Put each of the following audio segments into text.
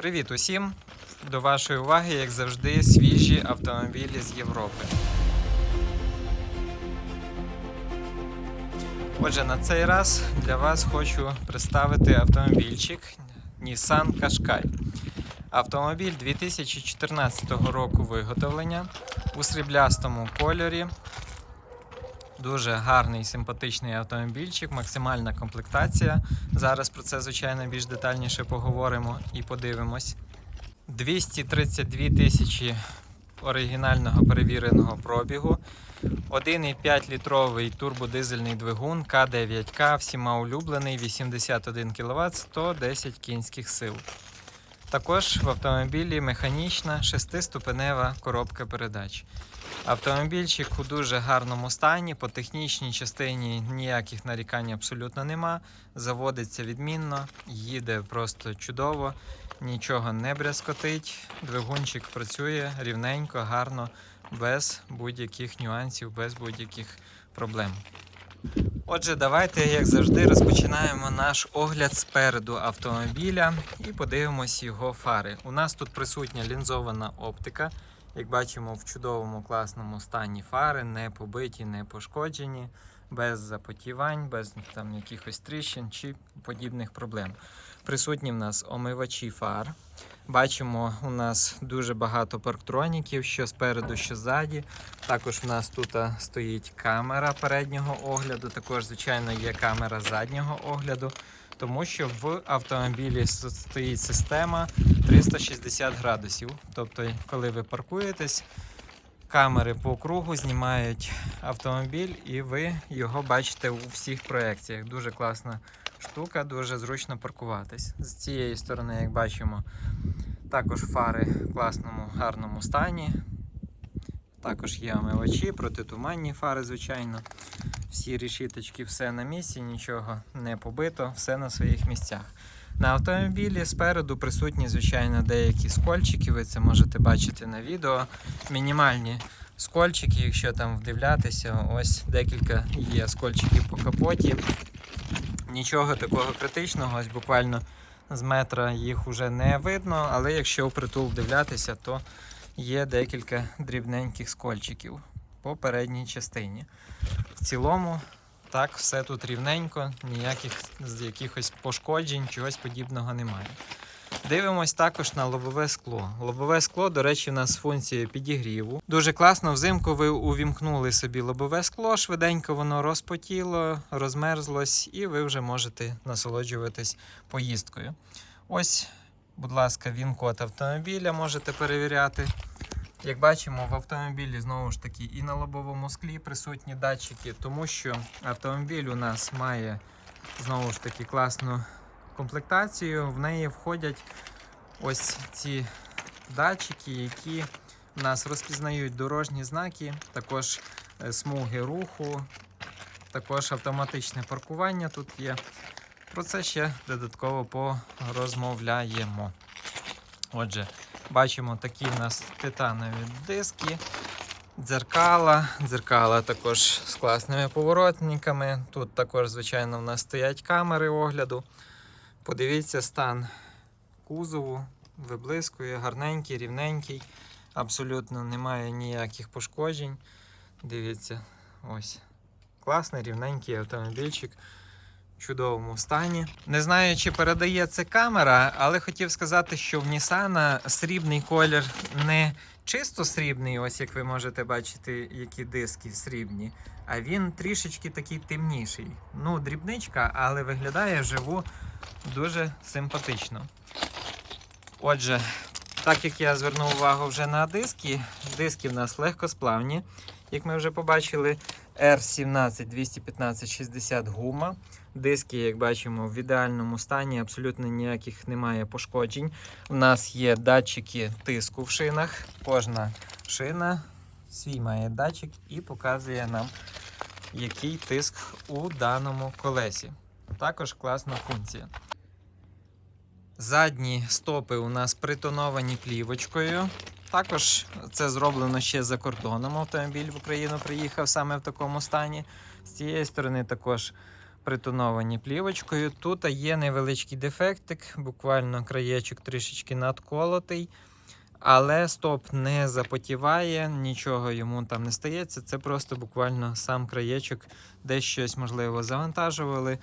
Привіт усім! До вашої уваги, як завжди, свіжі автомобілі з Європи. Отже, на цей раз для вас хочу представити автомобільчик Nissan Qashqai. Автомобіль 2014 року виготовлення у сріблястому кольорі. Дуже гарний симпатичний автомобільчик, максимальна комплектація. Зараз про це, звичайно, більш детальніше поговоримо і подивимось. 232 тисячі оригінального перевіреного пробігу. 1,5 літровий турбодизельний двигун К9К, всіма улюблений, 81 кВт, 110 кінських сил. Також в автомобілі механічна шестиступенева коробка передач. Автомобільчик у дуже гарному стані, по технічній частині ніяких нарікань абсолютно нема. Заводиться відмінно, їде просто чудово, нічого не брязкотить. Двигунчик працює рівненько, гарно, без будь-яких нюансів, без будь-яких проблем. Отже, давайте, як завжди, розпочинаємо наш огляд спереду автомобіля і подивимось його фари. У нас тут присутня лінзована оптика. Як бачимо, в чудовому класному стані фари, не побиті, не пошкоджені, без запотівань, без там якихось тріщин чи подібних проблем. Присутні в нас омивачі фар. Бачимо, у нас дуже багато парктроніків, що спереду, що ззаді. Також в нас тут стоїть камера переднього огляду. Також, звичайно, є камера заднього огляду, тому що в автомобілі стоїть система 360 градусів. Тобто, коли ви паркуєтесь, камери по кругу знімають автомобіль, і ви його бачите у всіх проекціях. Дуже класна штука, дуже зручно паркуватись. З цієї сторони, як бачимо, також фари в класному, гарному стані. Також є омивачі, протитуманні фари, звичайно. Всі решіточки, все на місці, нічого не побито, все на своїх місцях. На автомобілі спереду присутні, звичайно, деякі скольчики, ви це можете бачити на відео. Мінімальні скольчики, якщо там вдивлятися, ось декілька є скольчиків по капоті. Нічого такого критичного, ось буквально з метра їх вже не видно, але якщо впритул дивлятися, то є декілька дрібненьких скольчиків по передній частині. В цілому, так, все тут рівненько, ніяких якихось пошкоджень, чогось подібного немає. Дивимось також на лобове скло. Лобове скло, до речі, у нас з функцією підігріву. Дуже класно, взимку ви увімкнули собі лобове скло, швиденько воно розпотіло, розмерзлось, і ви вже можете насолоджуватись поїздкою. Ось, будь ласка, він-код автомобіля можете перевіряти. Як бачимо, в автомобілі знову ж таки і на лобовому склі присутні датчики, тому що автомобіль у нас має знову ж таки класну комплектацію. В неї входять ось ці датчики, які у нас розпізнають дорожні знаки, також е, смуги руху, також автоматичне паркування тут є. Про це ще додатково порозмовляємо. Отже, бачимо такі в нас титанові диски, дзеркала. Дзеркала також з класними поворотниками. Тут також, звичайно, в нас стоять камери огляду. Подивіться стан кузову, виблискує, гарненький, рівненький, абсолютно немає ніяких пошкоджень. Дивіться, ось. Класний рівненький автомобільчик чудовому стані. Не знаю, чи передає це камера, але хотів сказати, що в Nissan срібний колір не чисто срібний, ось як ви можете бачити, які диски срібні, а він трішечки такий темніший. Ну, дрібничка, але виглядає вживу дуже симпатично. Отже, так як я звернув увагу вже на диски, диски в нас легкосплавні, як ми вже побачили, R17 215 60 гума. Диски, як бачимо, в ідеальному стані, абсолютно ніяких немає пошкоджень. У нас є датчики тиску в шинах. Кожна шина свій має датчик і показує нам, який тиск у даному колесі. Також класна функція. Задні стопи у нас притоновані плівочкою. Також це зроблено ще за кордоном. Автомобіль в Україну приїхав саме в такому стані. З цієї сторони також притоновані плівочкою. Тут є невеличкий дефектик, буквально краєчок трішечки надколотий. Але стоп не запотіває, нічого йому там не стається. Це просто буквально сам краєчок, десь щось можливо завантажували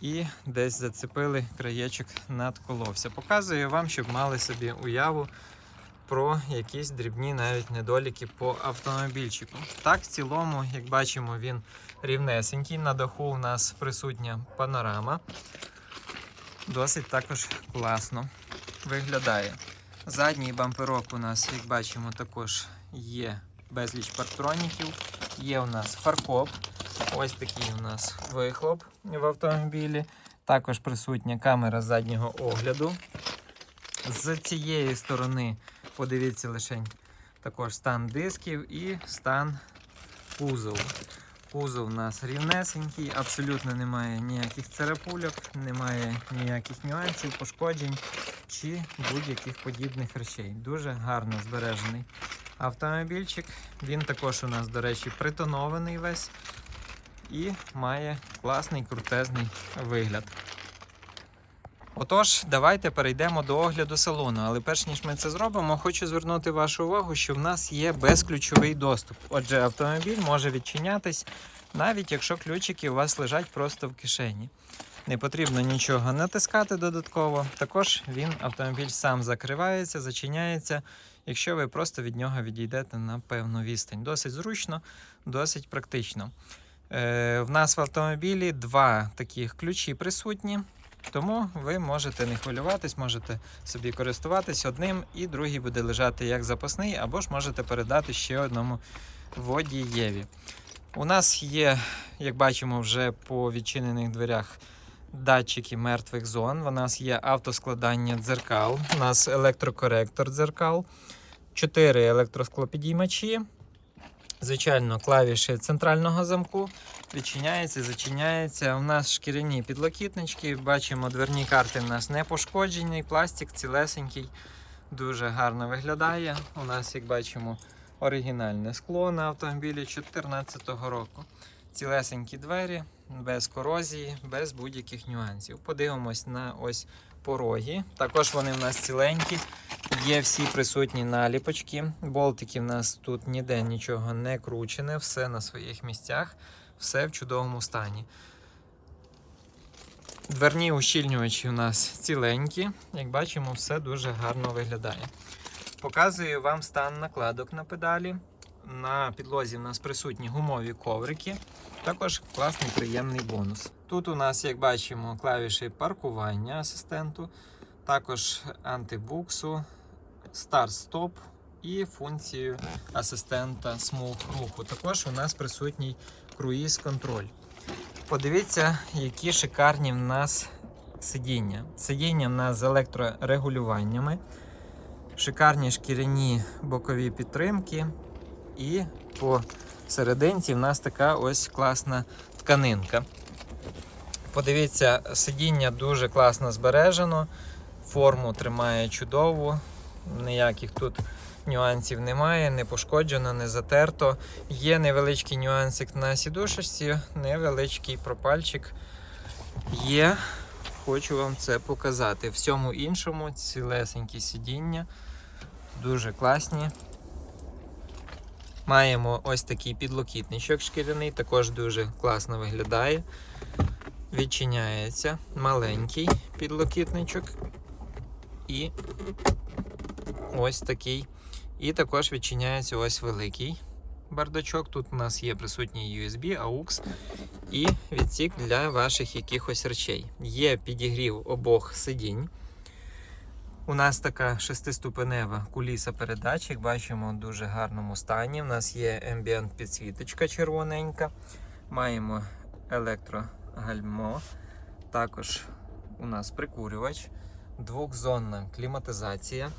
і десь зацепили краєчок надколовся. Показую вам, щоб мали собі уяву про якісь дрібні навіть недоліки по автомобільчику. Так, в цілому, як бачимо, він рівнесенький. На даху у нас присутня панорама. Досить також класно виглядає. Задній бамперок у нас, як бачимо, також є безліч партроніків. Є у нас фаркоп. Ось такий у нас вихлоп в автомобілі. Також присутня камера заднього огляду. З цієї сторони, подивіться лише також стан дисків і стан кузову. Кузов у нас рівнесенький, абсолютно немає ніяких царапульок, немає ніяких нюансів, пошкоджень чи будь-яких подібних речей. Дуже гарно збережений автомобільчик. Він також у нас, до речі, притонований весь і має класний крутезний вигляд. Отож, давайте перейдемо до огляду салону. Але перш ніж ми це зробимо, хочу звернути вашу увагу, що в нас є безключовий доступ. Отже, автомобіль може відчинятись, навіть якщо ключики у вас лежать просто в кишені. Не потрібно нічого натискати додатково. Також він автомобіль сам закривається, зачиняється, якщо ви просто від нього відійдете на певну відстань. Досить зручно, досить практично. Е, в нас в автомобілі два таких ключі присутні. Тому ви можете не хвилюватись, можете собі користуватись одним, і другий буде лежати як запасний, або ж можете передати ще одному водієві. У нас є, як бачимо, вже по відчинених дверях датчики мертвих зон. У нас є автоскладання дзеркал, у нас електрокоректор дзеркал, 4 електросклопідіймачі. Звичайно, клавіші центрального замку відчиняється, зачиняється. У нас шкіряні підлокітнички. Бачимо, дверні карти у нас не пошкоджені, пластик цілесенький, дуже гарно виглядає. У нас, як бачимо, оригінальне скло на автомобілі 2014 року. Цілесенькі двері, без корозії, без будь-яких нюансів. Подивимось на ось пороги. Також вони в нас ціленькі. Є всі присутні наліпочки. Болтики в нас тут ніде нічого не кручене, все на своїх місцях, все в чудовому стані. Дверні ущільнювачі у нас ціленькі. Як бачимо, все дуже гарно виглядає. Показую вам стан накладок на педалі. На підлозі в нас присутні гумові коврики. Також класний приємний бонус. Тут у нас, як бачимо, клавіші паркування асистенту, також антибуксу, старт-стоп і функцію асистента смуг руху. Також у нас присутній круїз-контроль. Подивіться, які шикарні в нас сидіння. Сидіння в нас з електрорегулюваннями, шикарні шкіряні бокові підтримки. І по серединці в нас така ось класна тканинка. Подивіться, сидіння дуже класно збережено, форму тримає чудову, ніяких тут нюансів немає, не пошкоджено, не затерто. Є невеличкий нюансик на сідушечці, невеличкий пропальчик є. Хочу вам це показати. Всьому іншому цілесенькі сидіння, дуже класні. Маємо ось такий підлокітничок шкіряний, також дуже класно виглядає. Відчиняється маленький підлокітничок. І ось такий. І також відчиняється ось великий бардачок. Тут у нас є присутній USB, AUX і відсік для ваших якихось речей. Є підігрів обох сидінь. У нас така шестиступенева куліса передач, як бачимо, в дуже гарному стані. У нас є ембієнт підсвіточка червоненька. Маємо електрогальмо. Також у нас прикурювач, двохзонна кліматизація,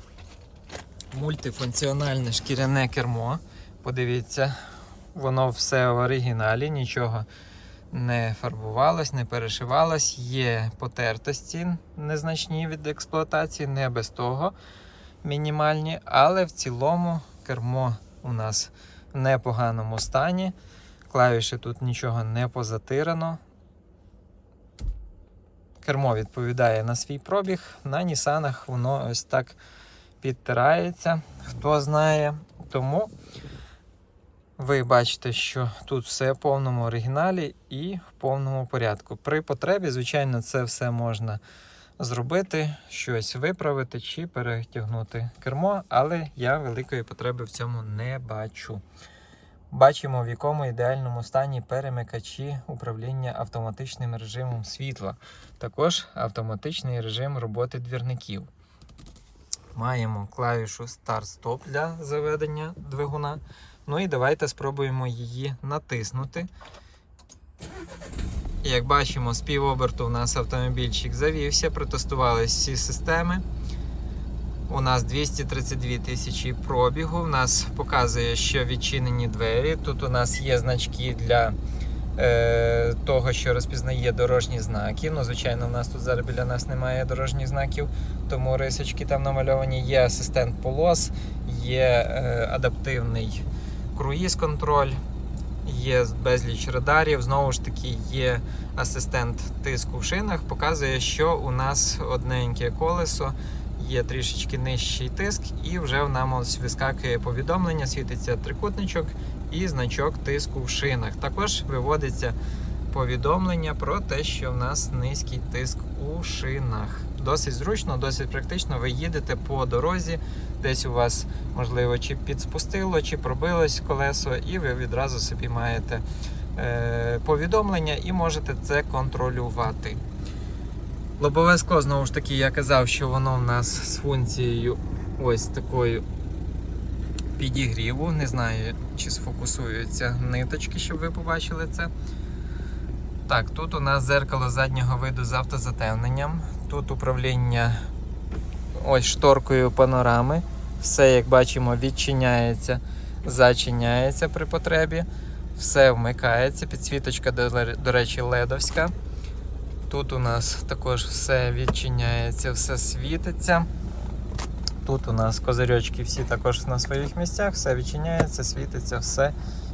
мультифункціональне шкіряне кермо. Подивіться, воно все в оригіналі, нічого не фарбувалось, не перешивалось. Є потертості незначні від експлуатації, не без того мінімальні, але в цілому кермо у нас в непоганому стані. Клавіші тут нічого не позатирано. кермо відповідає на свій пробіг. На Нісанах воно ось так підтирається, хто знає. Тому ви бачите, що тут все в повному оригіналі і в повному порядку. При потребі, звичайно, це все можна зробити, щось виправити чи перетягнути кермо, але я великої потреби в цьому не бачу. Бачимо, в якому ідеальному стані перемикачі управління автоматичним режимом світла, також автоматичний режим роботи двірників. Маємо клавішу Start-Stop для заведення двигуна. Ну і давайте спробуємо її натиснути. Як бачимо, з півоберту у нас автомобільчик завівся, протестували всі системи. У нас 232 тисячі пробігу. У нас показує, що відчинені двері. Тут у нас є значки для того, що розпізнає дорожні знаки. Ну, звичайно, у нас тут зараз біля нас немає дорожніх знаків, тому рисочки там намальовані. Є асистент полос, є е, адаптивний круїз-контроль, є безліч радарів. Знову ж таки, є асистент тиску в шинах. Показує, що у нас одненьке колесо є трішечки нижчий тиск, і вже в нам ось вискакує повідомлення, світиться трикутничок і значок тиску в шинах. Також виводиться повідомлення про те, що в нас низький тиск у шинах. Досить зручно, досить практично. Ви їдете по дорозі, десь у вас, можливо, чи підспустило, чи пробилось колесо, і ви відразу собі маєте е, повідомлення і можете це контролювати. Лобове скло, знову ж таки, я казав, що воно в нас з функцією ось такою підігріву. Не знаю, чи сфокусуються ниточки, щоб ви побачили це. Так, тут у нас зеркало заднього виду з автозатемненням. Тут управління ось шторкою панорами. Все, як бачимо, відчиняється, зачиняється при потребі. Все вмикається. Підсвіточка, до, речі, ледовська. Тут у нас також все відчиняється, все світиться. Тут у нас козирьочки всі також на своїх місцях, все відчиняється, світиться, все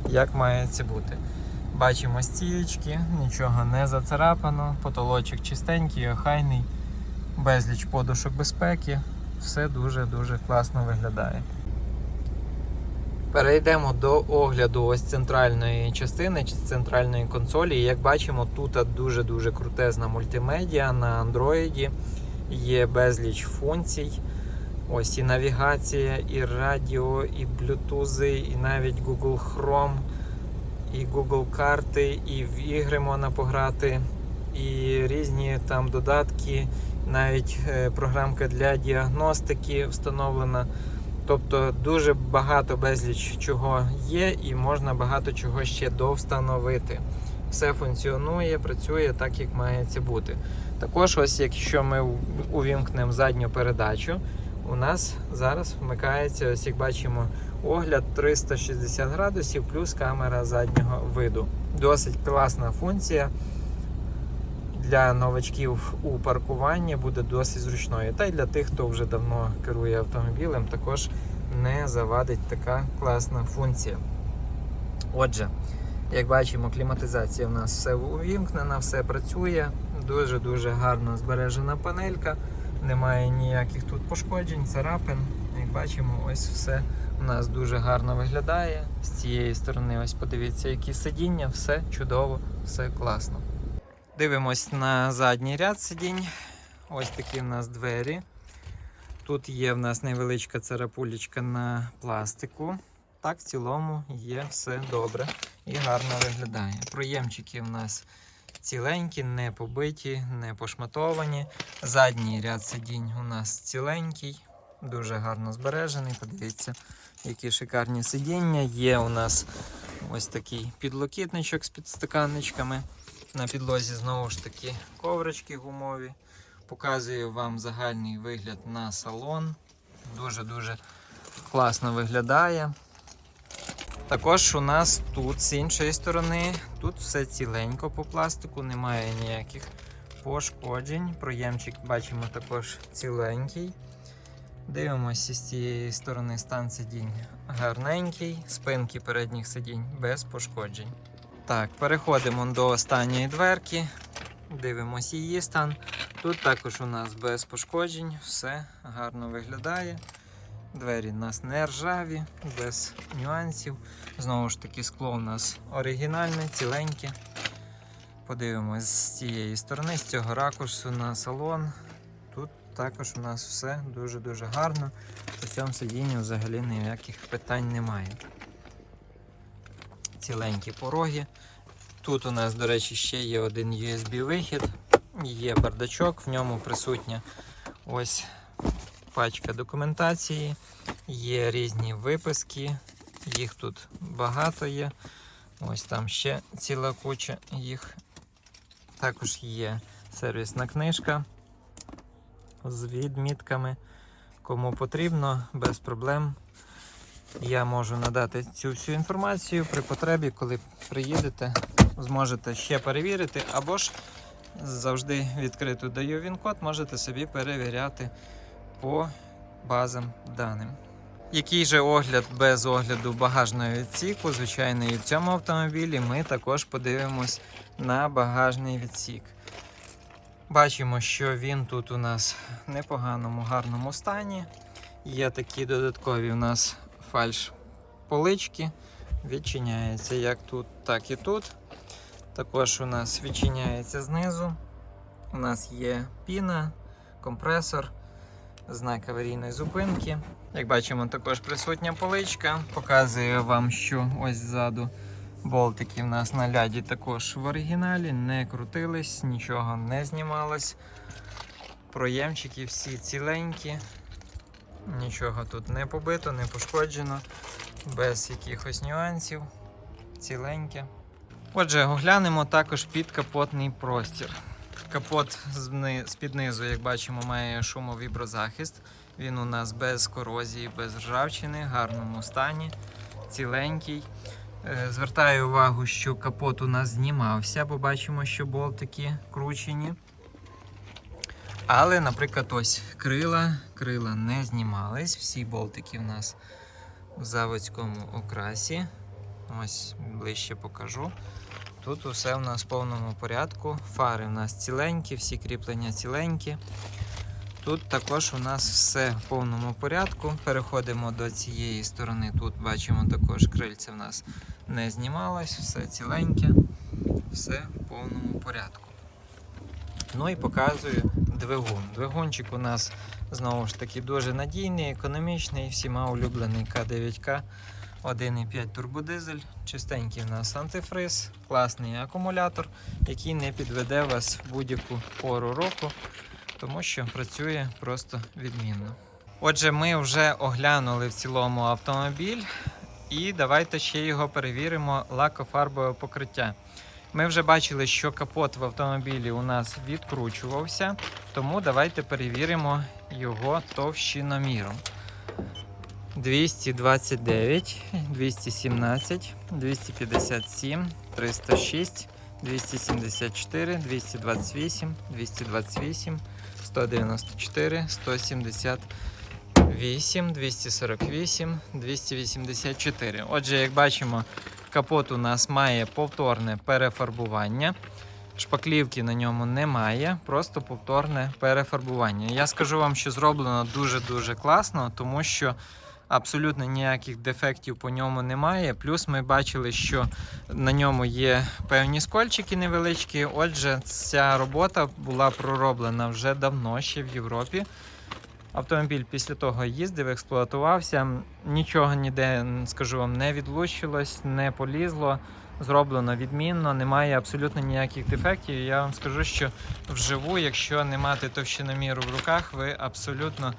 як має це бути. Бачимо стієчки, нічого не зацарапано, потолочок чистенький, охайний, безліч подушок безпеки. Все дуже-дуже класно виглядає. Перейдемо до огляду ось центральної частини чи центральної консолі. Як бачимо, тут дуже-дуже крутезна мультимедіа на Android. Є безліч функцій. Ось і навігація, і радіо, і блютузи, і навіть Google Chrome, і Google карти, і в ігри можна пограти, і різні там додатки, навіть е, програмка для діагностики встановлена. Тобто дуже багато безліч чого є, і можна багато чого ще довстановити. Все функціонує, працює так, як має це бути. Також, ось якщо ми увімкнемо задню передачу, у нас зараз вмикається, ось як бачимо, огляд 360 градусів плюс камера заднього виду. Досить класна функція. Для новачків у паркуванні буде досить зручною. Та й для тих, хто вже давно керує автомобілем, також не завадить така класна функція. Отже, як бачимо, кліматизація в нас все увімкнена, все працює. Дуже-дуже гарно збережена панелька. Немає ніяких тут пошкоджень, царапин. Як бачимо, ось все у нас дуже гарно виглядає. З цієї сторони, ось подивіться, які сидіння, все чудово, все класно. Дивимось на задній ряд сидінь. Ось такі в нас двері. Тут є в нас невеличка царапулечка на пластику. Так, в цілому є все добре і гарно виглядає. Проємчики в нас ціленькі, не побиті, не пошматовані. Задній ряд сидінь у нас ціленький, дуже гарно збережений. Подивіться, які шикарні сидіння. Є у нас ось такий підлокітничок з підстаканничками. На підлозі знову ж таки коврички гумові. Показую вам загальний вигляд на салон. Дуже-дуже класно виглядає. Також у нас тут з іншої сторони, тут все ціленько по пластику, немає ніяких пошкоджень. Проємчик бачимо також ціленький. Дивимося з цієї сторони стан сидінь гарненький, спинки передніх сидінь без пошкоджень. Так, переходимо до останньої дверки. Дивимося її стан. Тут також у нас без пошкоджень, все гарно виглядає. Двері у нас не ржаві, без нюансів. Знову ж таки, скло у нас оригінальне, ціленьке. Подивимось з цієї сторони, з цього ракурсу на салон. Тут також у нас все дуже-дуже гарно. По цьому сидінні взагалі ніяких питань немає. Ціленькі пороги. Тут у нас, до речі, ще є один USB-вихід, є бардачок, в ньому присутня ось пачка документації, є різні виписки, їх тут багато є. Ось там ще ціла куча їх. Також є сервісна книжка з відмітками. Кому потрібно, без проблем. Я можу надати цю всю інформацію при потребі, коли приїдете, зможете ще перевірити, або ж завжди відкрито даю він-код, можете собі перевіряти по базам даним. Який же огляд без огляду багажного відсіку, звичайно, і в цьому автомобілі ми також подивимось на багажний відсік. Бачимо, що він тут у нас в непоганому, гарному стані. Є такі додаткові у нас фальш полички. Відчиняється як тут, так і тут. Також у нас відчиняється знизу. У нас є піна, компресор, знак аварійної зупинки. Як бачимо, також присутня поличка. Показую вам, що ось ззаду болтики в нас на ляді також в оригіналі, не крутились, нічого не знімалось. Проємчики всі ціленькі. Нічого тут не побито, не пошкоджено, без якихось нюансів. Ціленьке. Отже, оглянемо також підкапотний простір. Капот з-під низу, як бачимо, має шумовіброзахист. Він у нас без корозії, без ржавчини, в гарному стані, ціленький. Е, Звертаю увагу, що капот у нас знімався, бо бачимо, що болтики кручені. Але, наприклад, ось крила, крила не знімались. Всі болтики у нас в заводському окрасі. Ось ближче покажу. Тут усе у нас в повному порядку. Фари у нас ціленькі, всі кріплення ціленькі. Тут також у нас все в повному порядку. Переходимо до цієї сторони. Тут бачимо також крильце в нас не знімалось, все ціленьке, все в повному порядку. Ну і показую двигун. Двигунчик у нас знову ж таки дуже надійний, економічний, всіма улюблений К9К. 1,5 турбодизель, чистенький у нас антифриз, класний акумулятор, який не підведе вас в будь-яку пору року, тому що працює просто відмінно. Отже, ми вже оглянули в цілому автомобіль, і давайте ще його перевіримо лакофарбове покриття. Ми вже бачили, що капот в автомобілі у нас відкручувався, тому давайте перевіримо його товщиноміром. 229, 217, 257, 306, 274, 228, 228, 194, 178, 248, 284. Отже, як бачимо, капот у нас має повторне перефарбування. Шпаклівки на ньому немає, просто повторне перефарбування. Я скажу вам, що зроблено дуже-дуже класно, тому що абсолютно ніяких дефектів по ньому немає. Плюс ми бачили, що на ньому є певні скольчики невеличкі. Отже, ця робота була пророблена вже давно, ще в Європі. Автомобіль після того їздив, експлуатувався. Нічого ніде, скажу вам, не відлучилось, не полізло. Зроблено відмінно, немає абсолютно ніяких дефектів. Я вам скажу, що вживу, якщо не мати товщиноміру в руках, ви абсолютно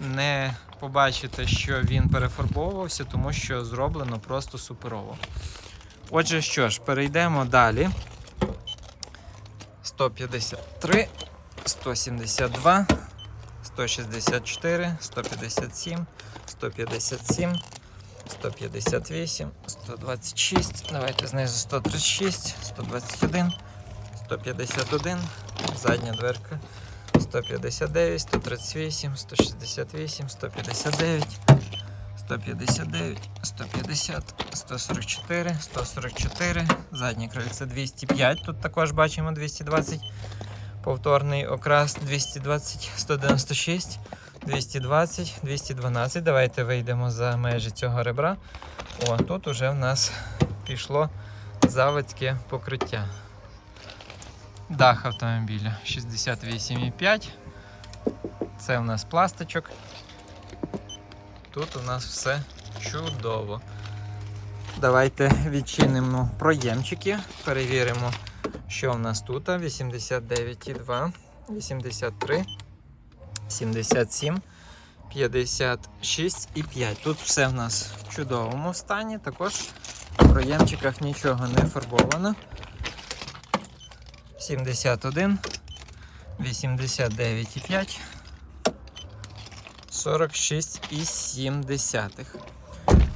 не побачите, що він перефарбовувався, тому що зроблено просто суперово. Отже, що ж, перейдемо далі. 153, 172, 164, 157, 157, 158, 126, давайте знизу 136, 121, 151, задня дверка. 159, 138, 168, 159, 159, 150, 144, 144, заднє крильце 205, тут також бачимо 220. Повторний окрас 220, 196, 220, 212. Давайте вийдемо за межі цього ребра. О, тут уже в нас пішло заводське покриття. Дах автомобіля 68,5. Це у нас пластичок. Тут у нас все чудово. Давайте відчинимо проємчики, перевіримо, що в нас тут. 89,2, 83, 77, 56 і 5. Тут все в нас в чудовому стані. Також в проємчиках нічого не фарбовано. 71, 89,5, 46,7.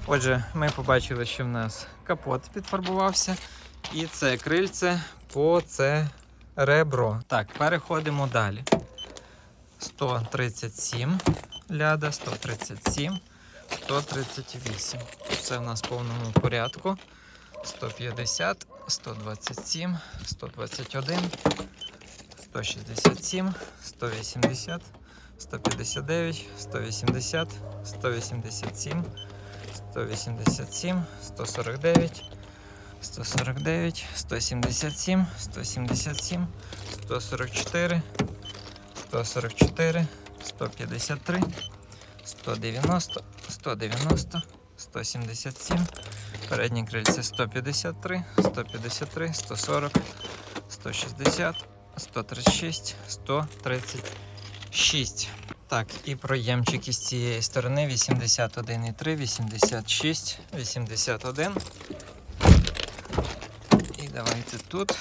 Отже, ми побачили, що в нас капот підфарбувався, і це крильце по це ребро. Так, переходимо далі. 137 ляда, 137, 138. Все в нас в повному порядку. 150, 127, 121, 167, 180, 159, 180, 187, 187, 149, 149, 177, 177, 144, 144, 153, 190, 190, 177, переднє крильце 153, 153, 140, 160, 136, 136. Так, і проємчики з цієї сторони 81,3, 86, 81. І давайте тут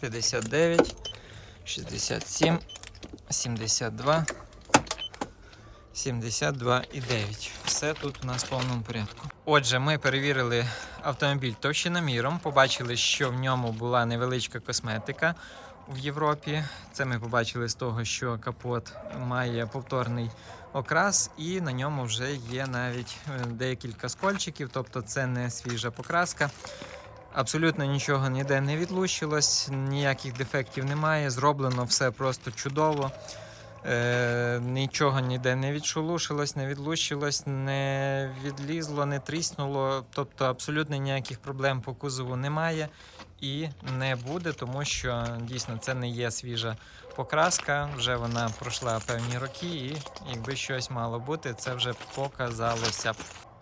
59, 67, 72, 72,9. Все тут у нас в повному порядку. Отже, ми перевірили автомобіль товщиноміром, побачили, що в ньому була невеличка косметика в Європі. Це ми побачили з того, що капот має повторний окрас, і на ньому вже є навіть е, декілька скольчиків, тобто це не свіжа покраска. Абсолютно нічого ніде не відлущилось, ніяких дефектів немає. Зроблено все просто чудово. Е, нічого ніде не відшелушилось, не відлущилось, не відлізло, не тріснуло. Тобто абсолютно ніяких проблем по кузову немає і не буде, тому що дійсно це не є свіжа покраска. Вже вона пройшла певні роки, і якби щось мало бути, це вже показалося б.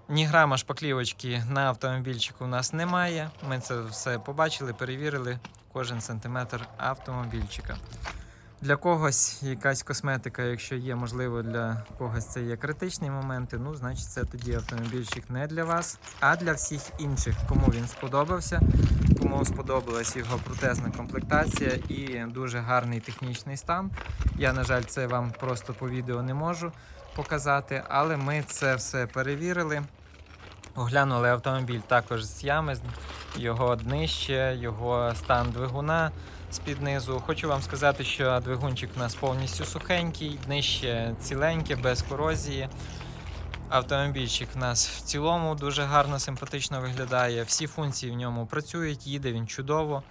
Ні грама шпаклівочки на автомобільчику у нас немає. Ми це все побачили, перевірили кожен сантиметр автомобільчика. Для когось якась косметика, якщо є, можливо, для когось це є критичні моменти, ну, значить, це тоді автомобільчик не для вас, а для всіх інших, кому він сподобався, кому сподобалась його протезна комплектація і дуже гарний технічний стан. Я, на жаль, це вам просто по відео не можу показати, але ми це все перевірили. Оглянули автомобіль також з ями, його днище, його стан двигуна з-під низу. Хочу вам сказати, що двигунчик у нас повністю сухенький, днище ціленьке, без корозії. Автомобільчик у нас в цілому дуже гарно, симпатично виглядає. Всі функції в ньому працюють, їде він чудово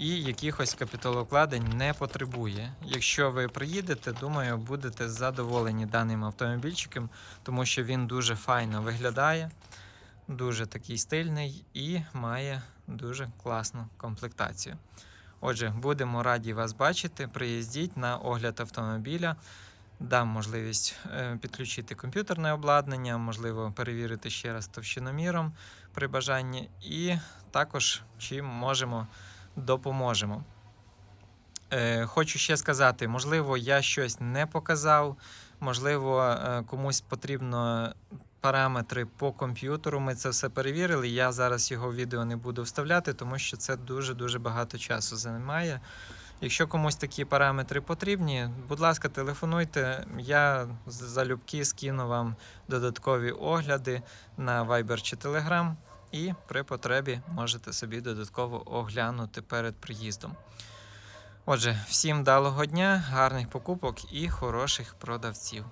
і якихось капіталовкладень не потребує. Якщо ви приїдете, думаю, будете задоволені даним автомобільчиком, тому що він дуже файно виглядає, дуже такий стильний і має дуже класну комплектацію. Отже, будемо раді вас бачити. Приїздіть на огляд автомобіля. Дам можливість е, підключити комп'ютерне обладнання, можливо, перевірити ще раз товщиноміром при бажанні, і також чим можемо допоможемо. Е, Хочу ще сказати, можливо, я щось не показав, можливо, е, комусь потрібно параметри по комп'ютеру. Ми це все перевірили. Я зараз його відео не буду вставляти, тому що це дуже-дуже багато часу займає. Якщо комусь такі параметри потрібні, будь ласка, телефонуйте. Я залюбки скину вам додаткові огляди на Viber чи Telegram. І при потребі можете собі додатково оглянути перед приїздом. Отже, всім вдалого дня, гарних покупок і хороших продавців.